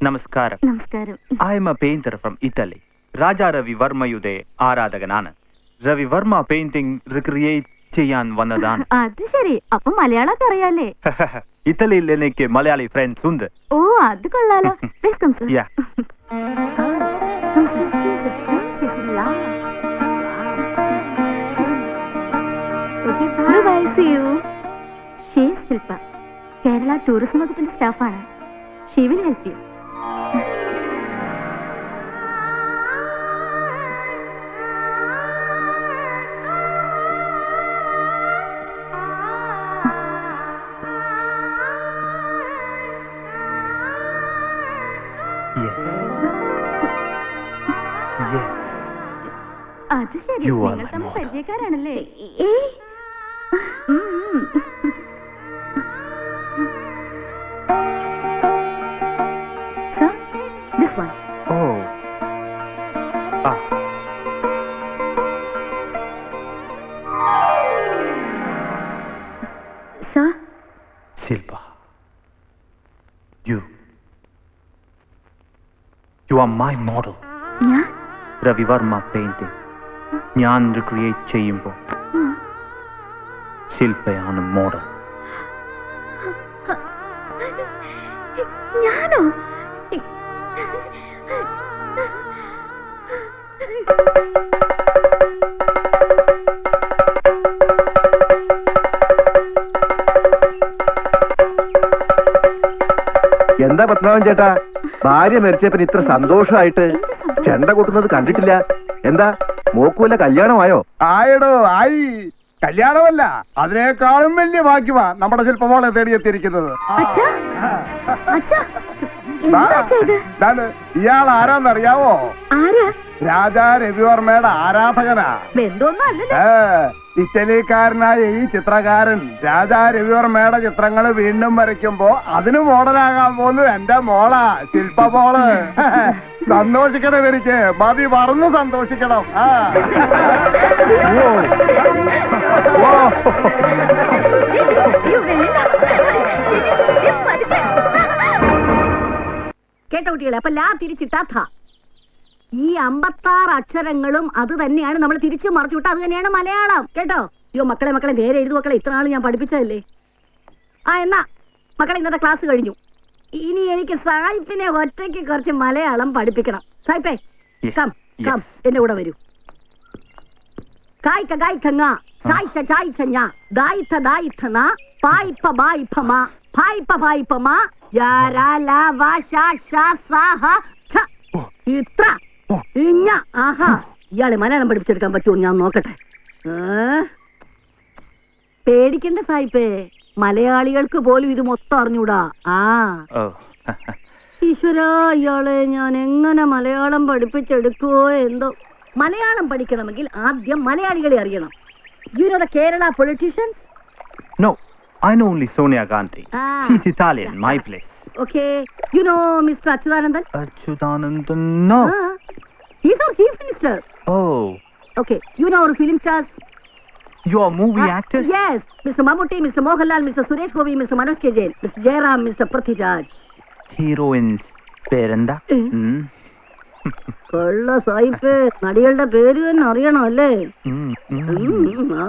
നമസ്കാരം. നമസ്കാരം. I am a painter from Italy Raja Ravi വർമ്മയുടെ ആരാധകനാണ്. രവി വർമ്മ പെയിന്റിംഗ് റിക്രിയേറ്റ് ചെയ്യാൻ വന്നതാണ്. അത് ശരി. അപ്പൊ മലയാളമൊക്കെ അറിയാലേ ഇറ്റലിയിൽ എനിക്ക് മലയാളി ഫ്രണ്ട്സ് ഉണ്ട്. ഓ അത് കൊള്ളാലോ. Come, sir. Yeah. Shilpa Kerala tourism വകുപ്പിന്റെ സ്റ്റാഫാണ് she will help you You are നിങ്ങൾ my തമ്മിൽ model. പരിചയക്കാരാണല്ലേ Sir, this one. Oh. Ah. Sir, Silva. You. You are my model. ഞാൻ Varma പെയിന്റിംഗ് ഞാൻ റിക്രിയേറ്റ് ചെയ്യുമ്പോൾ ശില്പയാണ് മോഡൽ ഞാനോ? എന്താ പത്മനാഭൻ ചേട്ടാ? ഭാര്യ മരിച്ചപ്പിന് ഇത്ര സന്തോഷമായിട്ട് ചെണ്ട കൂട്ടുന്നത് കണ്ടിട്ടില്ല. എന്താ? മോക്കുവല്ല കല്യാണമായോ? ആയടോ ആയി. കല്യാണമല്ല അതിനേക്കാളും വലിയ ഭാഗ്യമാ നമ്മുടെ ശില്പമോളെ തേടിയെത്തിയിരിക്കുന്നത് ഇയാൾ ആരാന്നറിയാവോ? ആരാ? രാജാ രവിവർമ്മയുടെ ആരാധകനാ. ഇറ്റലിക്കാരനായ ഈ ചിത്രകാരൻ രാജാ രവിവർമ്മയുടെ ചിത്രങ്ങൾ വീണ്ടും വരയ്ക്കുമ്പോ അതിന് മോഡലാകാൻ പോകുന്നത് എന്റെ മോളാ ശില്പ മോൾ സന്തോഷിക്കണം എനിക്ക്. മതി മറന്നു സന്തോഷിക്കണം. കേട്ട കുട്ടികളെ അപ്പൊ ലാ തിരിച്ചിട്ടാ ഈ അമ്പത്താറ് അക്ഷരങ്ങളും അത് തന്നെയാണ് നമ്മൾ തിരിച്ചു മറിച്ചു വിട്ട അത് തന്നെയാണ് മലയാളം. കേട്ടോ? അയ്യോ മക്കളെ മക്കളെ നേരെ എഴുതു മക്കളെ. ഇത്ര നാൾ ഞാൻ പഠിപ്പിച്ചതല്ലേ? ആ എന്നാ മക്കളെ ഇന്നത്തെ ക്ലാസ് കഴിഞ്ഞു. ഇനി എനിക്ക് സായിപ്പിനെ ഒറ്റയ്ക്ക് കുറച്ച് മലയാളം പഠിപ്പിക്കണം. സായിപ്പേ കം കം എന്റെ കൂടെ വരൂ. കായ്ക്ക കായ്ക്കങ്ങ ചായ്ച്ച ചായ്ച്ച ഞാ ദായിത്ത ദായിത്ത ന മ മ യാ രാ ലാ വാ ഷാ സാ ഹ ഛ. ഇത്ര. ഇഞ്ഞ ആഹാ. ഇയാളെ മലയാളം പഠിപ്പിച്ചെടുക്കാൻ പറ്റുമോ ഞാൻ നോക്കട്ടെ. പേടിക്കണ്ട സായിപ്പേ. മലയാളികൾക്ക് പോലും ഇത് മൊത്തം അറിഞ്ഞൂടാ. ആ. ഈശ്വരാ ഇയാളെ ഞാൻ എങ്ങനെ മലയാളം പഠിപ്പിച്ചെടുക്കുവോ എന്തോ. മലയാളം പഠിക്കണമെങ്കിൽ ആദ്യം മലയാളികളെ അറിയണം. You know the Kerala politicians no I know only Sonia Gandhi. She's Italian my place okay you know mister Achuthanandan Achuthanandan no our chief minister oh okay you know our film stars you are movie actor yes mister Mammootty mister Mohanlal mister Suresh Gopi mister Manoj K Jayan mister Jayaram mister Prithviraj heroines പേരെന്താ ഉം. ഉം. കൊള്ള സായിപ്പ് നടികളുടെ പേര് തന്നെ അറിയണം അല്ലേ ഉം, ഉം. ഉം, ആ.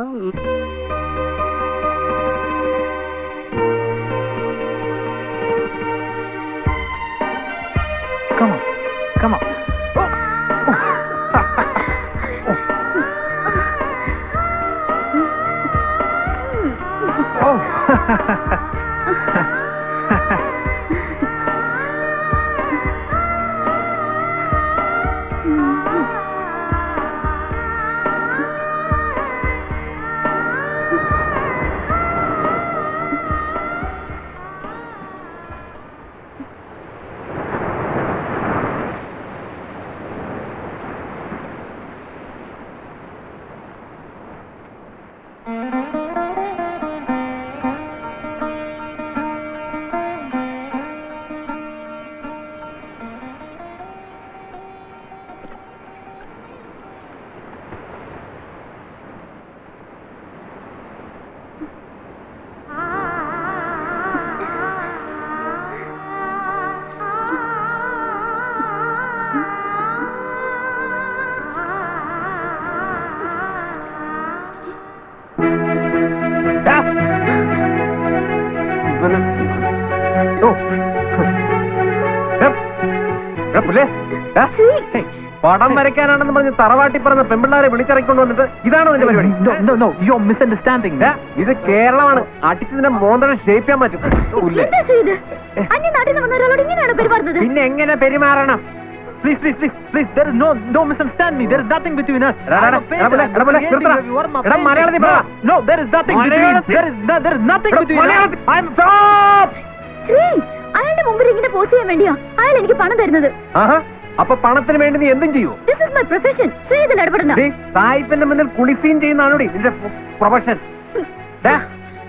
Come on, come on. എടാ പുല്ലേ, ഏ? ഹേയ്, പടം വരയ്ക്കാനാണെന്ന് പറഞ്ഞ് തറവാട്ടി പറഞ്ഞ പെമ്പിള്ളാരെ വിളിച്ചിറക്കൊണ്ട് വന്നിട്ട് ഇതാണോ നിന്റെ പരിപാടി? യു മിസ് അണ്ടർസ്റ്റാൻഡിംഗ് ഇത് കേരളമാണ്. അടിച്ചതിന്റെ മോന്തരം ഷേപ്പ് ചെയ്യാൻ പറ്റും. പിന്നെ എങ്ങനെ പെരുമാറണം? Please, please, please, please, there is no, don't misunderstand me. There is nothing between us. No, there is nothing between മലയാളത്തിൽ- There is, no, there is nothing between us. I'm stop! Shri അയാളുടെ മുമ്പിൽ ഇങ്ങനെ pose ചെയ്യാൻ വേണ്ടിയാ. എനിക്ക് പണം തരുന്നത്. ആഹാ അപ്പൊ പണത്തിന് വേണ്ടി നീ എന്തും ചെയ്യൂ? This is my profession Sree ഇതിൽ ഇടപെടണ്ട സായിപ്പിന്റെ മുന്നിൽ കുളിസീൻ ചെയ്യുന്നതാണോടി നിന്റെ പ്രൊഫഷൻ. ദാ,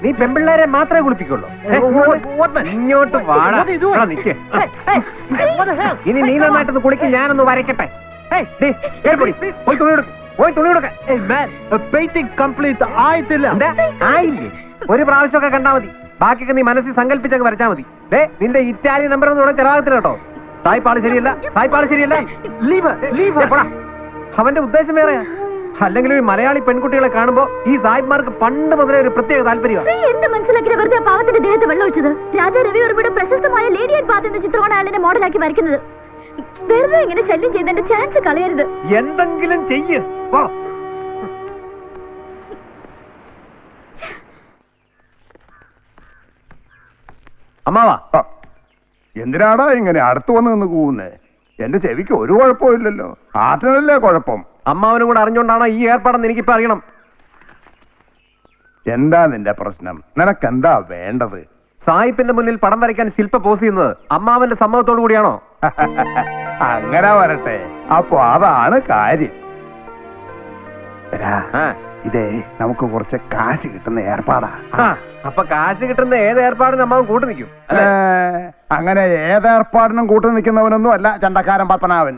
നീ പെമ്പിള്ളേരെ മാത്രമേ കുളിപ്പിക്കുള്ളൂ. ഇങ്ങോട്ട് വാടാ. നിക്ക്. ഇനി നീ നന്നായിട്ടൊന്ന് കുളിക്കും ഞാനൊന്ന് വരയ്ക്കട്ടെ. ഏയ്, ദേ, കേറി പോയി തുണി കൊടുക്ക പോയി തുണി കൊടുക്ക കംപ്ലീറ്റ് ആയിട്ടില്ല. ആയില്ലേ? ഒരു പ്രാവശ്യമൊക്കെ കണ്ടാ മതി. ബാക്കിയൊക്കെ നീ മനസ്സിൽ സങ്കല്പിച്ചൊക്കെ വരച്ചാ മതി. ദേ നിന്റെ ഇറ്റാലിയൻ നമ്പർ ഒന്നും ഇവിടെ ചെലവാകത്തില്ല കേട്ടോ. സായിപ്പാൾ ശരിയല്ല സായിപ്പാൾ ശരിയല്ല. her. പോടാ. അവന്റെ ഉദ്ദേശം വേറെ അല്ലെങ്കിൽ ഈ മലയാളി പെൺകുട്ടികളെ കാണുമ്പോ ഈ സായിപ്മാർക്ക് പണ്ട് മുതലേ ഒരു പ്രത്യേക താല്പര്യമാണ് ശ്രീ എന്ത് മനസ്സിലാക്കിയ വെറുതെ പാവത്തിന്റെ ദേഹത്ത് വെള്ളം ഒഴിച്ചത്? രാജാ രവിവർമ്മയുടെ പ്രശസ്തമായ ലേഡി ആൻഡ് പാത്ത് എന്ന ചിത്രമാണ് അയാളെ മോഡലാക്കി വരയ്ക്കുന്നത്. വെറുതെ ഇങ്ങനെ ശല്യം ചെയ്തതിന്റെ ചാൻസ് കളയരുത്. എന്തെങ്കിലും ചെയ്യ്. പോ. അമ്മാവാ. എന്തിനാടാ ഇങ്ങനെ അടുത്ത് വന്ന് നിന്ന് കൂവുന്നേ? എന്റെ ചെവിക്ക് ഒരു കുഴപ്പമില്ലല്ലോ ആറ്റനല്ലേ കുഴപ്പം. അമ്മാവനും കൂടെ അറിഞ്ഞോണ്ടാണോ ഈ ഏർപ്പാടെന്ന് എനിക്കിപ്പോ അറിയണം. എന്താ നിന്റെ പ്രശ്നം? നിനക്കെന്താ വേണ്ടത്? സായിപ്പിന്റെ മുന്നിൽ പടം വരയ്ക്കാൻ ശില്പ പോസ് ചെയ്യുന്നത് അമ്മാവന്റെ സമ്മതത്തോടു കൂടിയാണോ? അങ്ങനെ വരട്ടെ. അപ്പൊ അതാണ് കാര്യം. ഇതേ നമുക്ക് കുറച്ച് കാശ് കിട്ടുന്ന ഏർപ്പാടാ. അപ്പൊ കാശ് കിട്ടുന്ന ഏത് ഏർപ്പാടിനും അമ്മാവൻ കൂട്ടു നിൽക്കും അങ്ങനെ ഏത് ഏർപ്പാടിനും കൂട്ടു നിൽക്കുന്നവനൊന്നും അല്ല ചണ്ടക്കാരൻ പത്മനാഭൻ.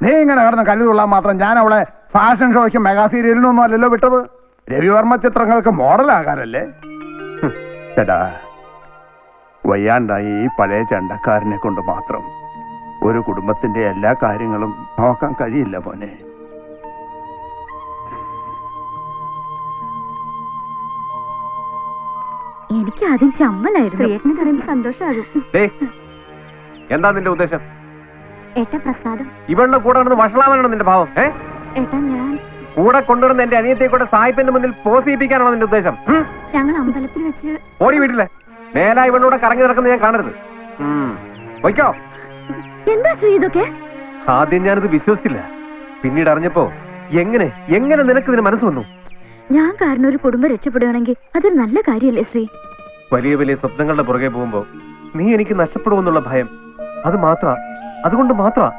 നീ ഇങ്ങനെ കിടന്ന് കല്ലുകൊള്ളാൻ മാത്രം ഞാൻ അവളെ ഫാഷൻ ഷോയ്ക്കും മെഗാ സീരിയലിനും ഒന്നും അല്ലല്ലോ വിട്ടത്. രവിവർമ്മ ചിത്രങ്ങൾക്ക് മോഡലാകാനല്ലേ ചേട്ടാ വയ്യാണ്ടായി ഈ പഴയ ചണ്ടക്കാരനെ കൊണ്ട് മാത്രം ഒരു കുടുംബത്തിന്റെ എല്ലാ കാര്യങ്ങളും നോക്കാൻ കഴിയില്ല മോനെ. ആദ്യം ചമ്മലായിരുന്നു. ശ്രീയേട്ടനെ പറയുമ്പോൾ സന്തോഷമാകും ദേ, എന്താ നിന്റെ ഉദ്ദേശം? ഏട്ടാ പ്രസാദം. ഇവളുടെ കൂടെ നടന്ന് വഷളാവാനാണോ നിന്റെ ഭാവം? ഏ? ഏട്ടാ ഞാൻ കൂടെ കൊണ്ടുവരുന്ന എന്റെ അനിയത്തെ കൂടെ സായിപ്പിന്റെ മുന്നിൽ പോസ് ചെയ്യിപ്പിക്കാനാണോ നിന്റെ ഉദ്ദേശം? ഞങ്ങൾ അമ്പലത്തിൽ വെച്ച് ഓടി വീട്ടിലെ. മേലാ ഇവളോടെ കറങ്ങി നടക്കുന്നത് ഞാൻ കാണരുത്. വയ്ക്കോ എന്താ ശ്രീ ഇതൊക്കെ? ആദ്യം ഞാനിത് വിശ്വസിച്ചില്ല. പിന്നീട് അറിഞ്ഞപ്പോ എങ്ങനെ എങ്ങനെ നിനക്ക് ഇതിന് മനസ്സ് വന്നു? ഞാൻ കാരണം ഒരു കുടുംബം രക്ഷപ്പെടുകയാണെങ്കിൽ അതൊരു നല്ല കാര്യമല്ലേ ശ്രീ? വലിയ വലിയ സ്വപ്നങ്ങളുടെ പുറകെ പോകുമ്പോ നീ എനിക്ക് നഷ്ടപ്പെടുമെന്നുള്ള ഭയം. അത് മാത്ര. അതുകൊണ്ട് മാത്ര.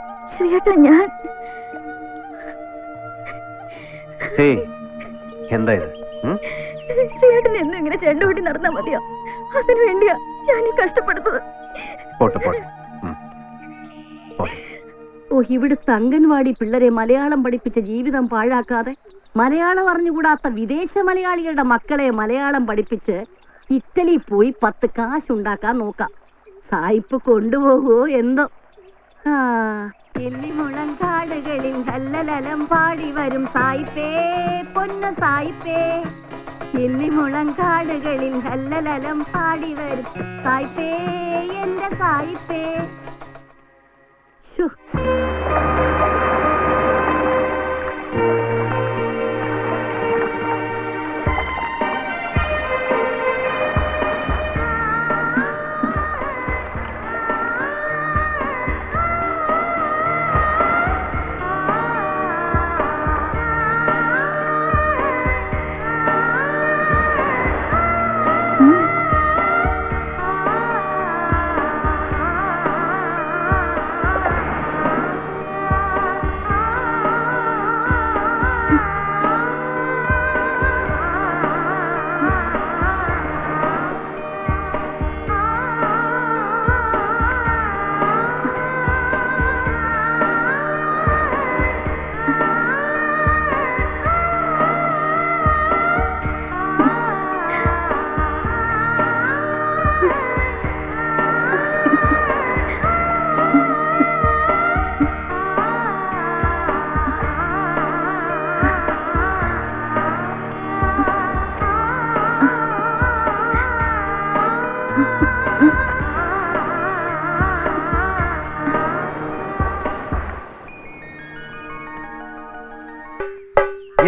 ഞാൻ എന്താ ഇത്? ശ്രീയേട്ടൻ എന്നും ഇങ്ങനെ ചെണ്ടുകൂട്ടി നടന്നാ മതിയോ? അതിനു വേണ്ടിയാ ഞാൻ ഈ കഷ്ടപ്പെടുന്നത്. പോട്ടെ പോട്ടെ. ഉം. പോട്ടെ. ഓ ഇവിടുത്തെ അംഗൻവാടി പിള്ളേരെ മലയാളം പഠിപ്പിച്ച ജീവിതം പാഴാക്കാതെ മലയാളം അറിഞ്ഞുകൂടാത്ത വിദേശ മലയാളികളുടെ മക്കളെ മലയാളം പഠിപ്പിച്ച് ഇറ്റലി പോയി പത്ത് കാശുണ്ടാക്കാൻ നോക്കാം. സായിപ്പ് കൊണ്ടുപോകുമോ എന്തോ. ആ. എല്ലിമുളങ്കാടുകളിൽ ഹല്ലലലം പാടി വരും സായിപ്പേ പൊന്നു സായിപ്പേ. എല്ലിമുളങ്കാടുകളിൽ ഹല്ലലലം പാടി വരും സായിപ്പേ എന്റെ സായിപ്പേ.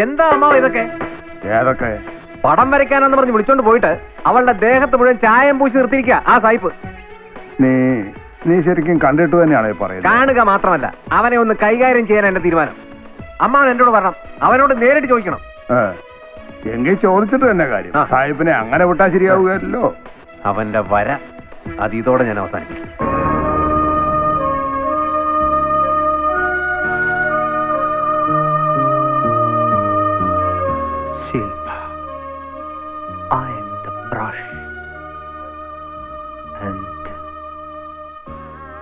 എന്താ അമ്മാവ ഇതൊക്കെ? ഏതൊക്കെ? പടം വരയ്ക്കാനെന്ന് പറഞ്ഞ് വിളിച്ചോണ്ട് പോയിട്ട് അവളുടെ ദേഹത്ത് മുഴുവൻ ചായം പൂശി നിർത്തിയിരിക്കുക ആ സൈപ്പ് നീ നീ ശരിക്കും കണ്ടിട്ട് തന്നെയാണ് ഈ പറയുന്നത്? കാണുക മാത്രമല്ല അവനെ ഒന്ന് കൈകാര്യം ചെയ്യാൻ എന്റെ തീരുമാനം. അമ്മാവൻ എന്നോട് പറയണം അവനോട് നേരിട്ട് ചോദിക്കണം. ഏ, എങ്കിൽ ചോദിച്ചിട്ട് തന്നെ കാര്യം. ആ. സാഹിബിനെ അങ്ങനെ വിട്ടാ ശരിയാവുകയല്ലോ. അവന്റെ വര അത് ഇതോടെ ഞാൻ അവസാനിപ്പിക്കും.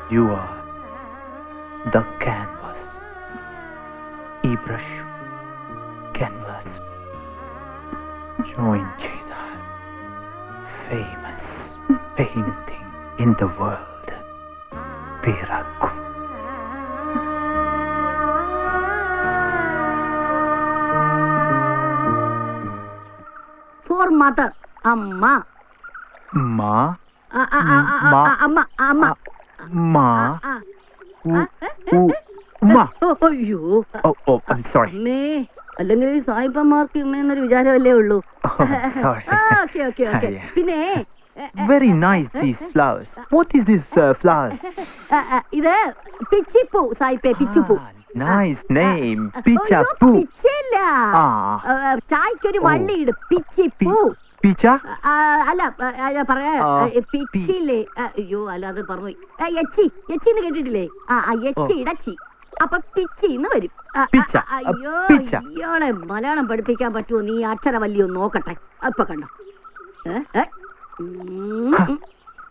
యు ఆర్ ద క్యాన్వాస్ ఈ brush canvas join చేదా famous painting in the world పేరాకు for mother అమ్మా మా అమ్మ అమ్మ മാ ആ, ഉ ഉ മാ. ഓ, അയ്യോ. ഓ ഓ sorry അമ്മേ അല്ലെങ്കിൽ ഈ സായിപ്പന്മാർക്ക് ഇമ്മയെന്നൊരു വിചാരമല്ലേ ഉള്ളൂ. sorry. Okay okay okay. പിന്നെ എ, എ, Very nice these flowers. What is this uh, flowers? ആ, ആ, ഇത് പിച്ചിപ്പൂ സായിപ്പേ പിച്ചിപ്പൂ. Nice nice name. അയ്യോ, Pichapu. പിച്ചല്ല ചായക്കൊരു വള്ളി ഇട് പിച്ചിപ്പൂ. ആ, അല്ല അല്ല, പറയാ പിച്ചില്ലേ അയ്യോ അല്ല അത് പറഞ്ഞു എച്ചി എച്ചിന്ന് കേട്ടിട്ടില്ലേ ആ എച്ചി ഇടച്ചി അപ്പൊ പിച്ചിന്ന് വരും പിച്ച, അയ്യോ പിച്ച. ഇയാളെ മലയാളം പഠിപ്പിക്കാൻ പറ്റുമോ നീ അക്ഷരവല്ലിയോ നോക്കട്ടെ അപ്പൊ കണ്ടോ.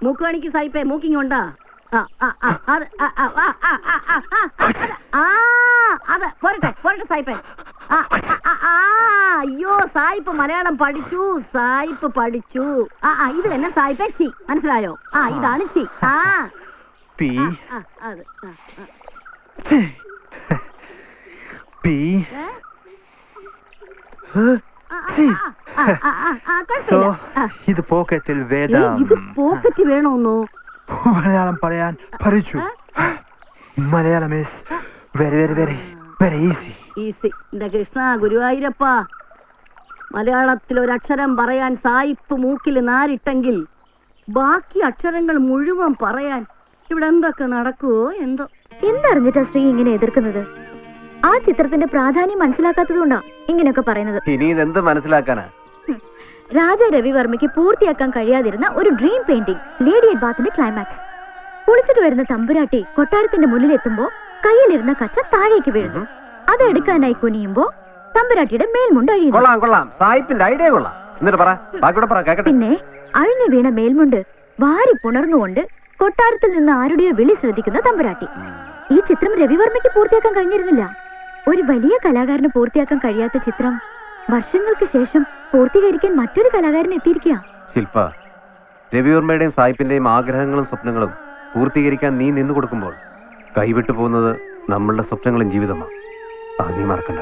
മൂക്ക് കാണിക്ക് സൈപ്പേ മൂക്കിങ് ഉണ്ടാ അത് പോരട്ടെ പോരട്ടെ സൈപ്പേ അയ്യോ സായിപ്പ് മലയാളം പഠിച്ചു സായിപ്പ് പഠിച്ചു ആ ആ ഇത് തന്നെ സായിപ്പ ചി മനസ്സിലായോ ആ ഇതാണ് ചി ആ പി ആ അത് ആ, ആ. P. ഏ? ആ, ആ, ആ, ആ, ആ, ആ, So, കുഴപ്പമില്ല. ആ. ഇത് പോക്കറ്റിൽ ഏ, വേദം ഇത് പോക്കറ്റ് വേണോന്നോ മലയാളം പറയാൻ പഠിച്ചു മലയാളം is വരെ വരെ very easy. ഈസി എന്റെ കൃഷ്ണ ഗുരുവായൂരപ്പ മലയാളത്തിൽ ഒരു അക്ഷരം പറയാൻ സായിപ്പ് മൂക്കിൽ നാരിട്ടെങ്കിൽ ബാക്കി അക്ഷരങ്ങൾ മുഴുവൻ പറയാൻ ഇവിടെ എന്തൊക്കെ നടക്കുവോ എന്തോ. എന്തറിഞ്ഞിട്ടാ ശ്രീ ഇങ്ങനെ എതിർക്കുന്നത്? ആ ചിത്രത്തിന്റെ പ്രാധാന്യം മനസ്സിലാക്കാത്തതുകൊണ്ടാ ഇങ്ങനെയൊക്കെ പറയുന്നത്. ഇനി ഇതെന്ത് മനസ്സിലാക്കാനാ. രാജ രവിവർമ്മയ്ക്ക് പൂർത്തിയാക്കാൻ കഴിയാതിരുന്ന ഒരു ഡ്രീം പെയിന്റിംഗ് ലേഡി അറ്റ് ബാത്തിന്റെ ക്ലൈമാക്സ് കുളിച്ചിട്ട് വരുന്ന തമ്പുരാട്ടി കൊട്ടാരത്തിന്റെ മുന്നിലെത്തുമ്പോ കയ്യിലിരുന്ന കച്ച താഴേക്ക് വീഴുന്നു. അത് എടുക്കാനായി കുനിയുമ്പോ തമ്പുരാട്ടിയുടെ മേൽമുണ്ട് അഴിയുന്നു. കൊള്ളാം കൊള്ളാം. സായിപ്പിന്റെ ഐഡിയ കൊള്ളാം. എന്നിട്ട് പറ ബാക്കിയോടെ പറ കേക്കട്ടെ. പിന്നെ അഴിഞ്ഞു വീണ മേൽമുണ്ട് വാരി പുണർന്നുകൊണ്ട് കൊട്ടാരത്തിൽ നിന്ന് ആരുടെയോ വിളി ശ്രദ്ധിക്കുന്ന തമ്പുരാട്ടി. ഈ ചിത്രം രവിവർമ്മയ്ക്ക് പൂർത്തിയാക്കാൻ കഴിഞ്ഞിരുന്നില്ല. ഒരു വലിയ കലാകാരന് പൂർത്തിയാക്കാൻ കഴിയാത്ത ചിത്രം വർഷങ്ങൾക്ക് ശേഷം പൂർത്തീകരിക്കാൻ മറ്റൊരു കലാകാരൻ എത്തിയിരിക്കുക. ശില്പ രവിവർമ്മയുടെയും സായിപ്പിന്റെയും ആഗ്രഹങ്ങളും സ്വപ്നങ്ങളും പൂർത്തീകരിക്കാൻ നീ നിന്നു കൊടുക്കുമ്പോൾ കൈവിട്ടു പോകുന്നത് നമ്മളുടെ സ്വപ്നങ്ങളും ജീവിതമാണ് അത് നീ മറക്കണ്ട.